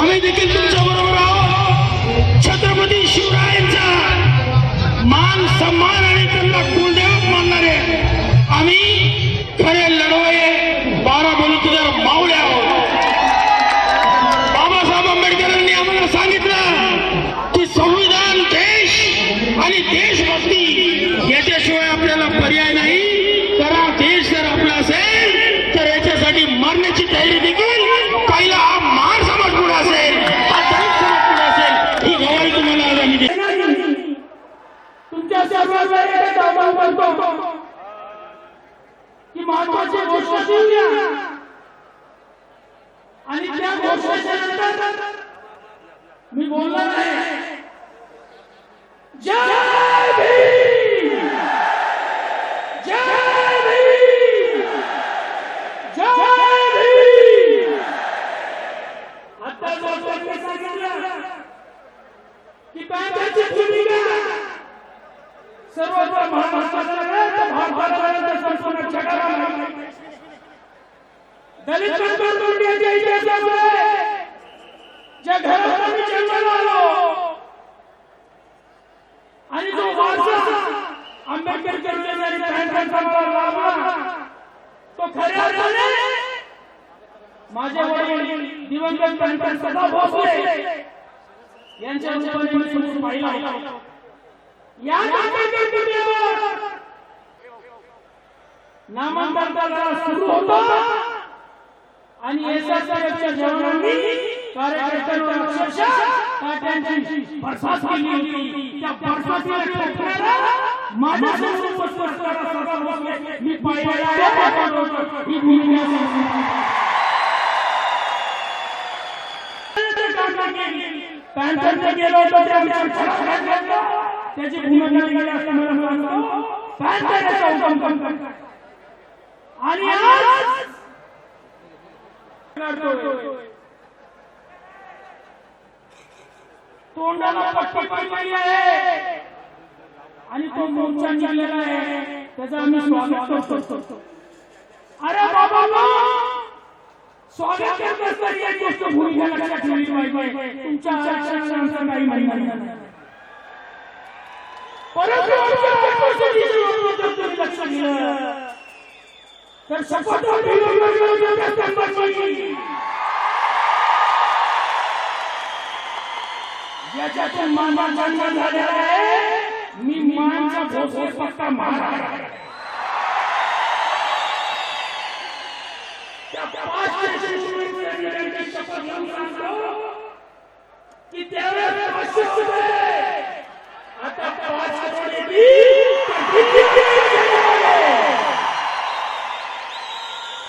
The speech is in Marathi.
आम्ही देखील तुमच्या बरोबर आहोत. छत्रपती शिवरायांचा मान सन्मान आणि त्यांना कुलदेवत मानणारे आम्ही खरे लढवये. बारा बलुतेदार मावळे आहोत. बाबासाहेब आंबेडकरांनी आम्हाला सांगितलं की संविधान देश आणि देशभक्ती याच्याशिवाय आपल्याला पर्याय नाही. तर देश जर आपला असेल तर याच्यासाठी मरण्याची तयारी देखील पहिला हा महार समाज पुढे असेल हा दलित समाज पुढे असेल ही गवाही तुम्हाला आज आम्ही देतो. तुमच्या सर्वांना एकच करतो की महत्वाची आणि त्या घोषणेच्या नंतर मी बोलणार नाही जय भीम! जय आता जो सांगितलं की बँकेची भूमिका सर्वत्र महाराष्ट्राला संपूर्ण जगाला दलित ज्या घरात आम्ही जन्माला आलो आणि जो वारसा आंबेडकर चळवळीने लाभला तो खऱ्या अर्थाने माझे वडील दिवंगत गणपत सदा भोसले यांच्या रूपाने मी समोर पाहिला होता. या नामांकन सुरू होतो. आणि एसएसच्या जवानांनी कार्यकर्त्यांवर अक्षरशः काट्यांची बरसात केली होती. त्या बरसातीला ठोकणारा माझ्यासमोर उपस्थित असणारा सरदार भोसले मी ही भूमिका पॅन्थरचं गेलो होतो त्या त्याची भूमिका केली असं मला वाटतं पॅन्थरचा हुकम आणि आज तोंडाला पट्टी पडलेली आहे. आणि तो मोर्चा निघालेला आहे. त्याचा आम्ही स्वागत करतो. अरे बाबा स्वागत करत असताना एक गोष्ट भूमिका लक्षात ठेवली पाहिजे. तुमच्या आरक्षणाचा काही महिना तर शपथ ज्याच्यातून मामा जन्म झालेला आहे मी मानचा भोसले पत्ता मारणार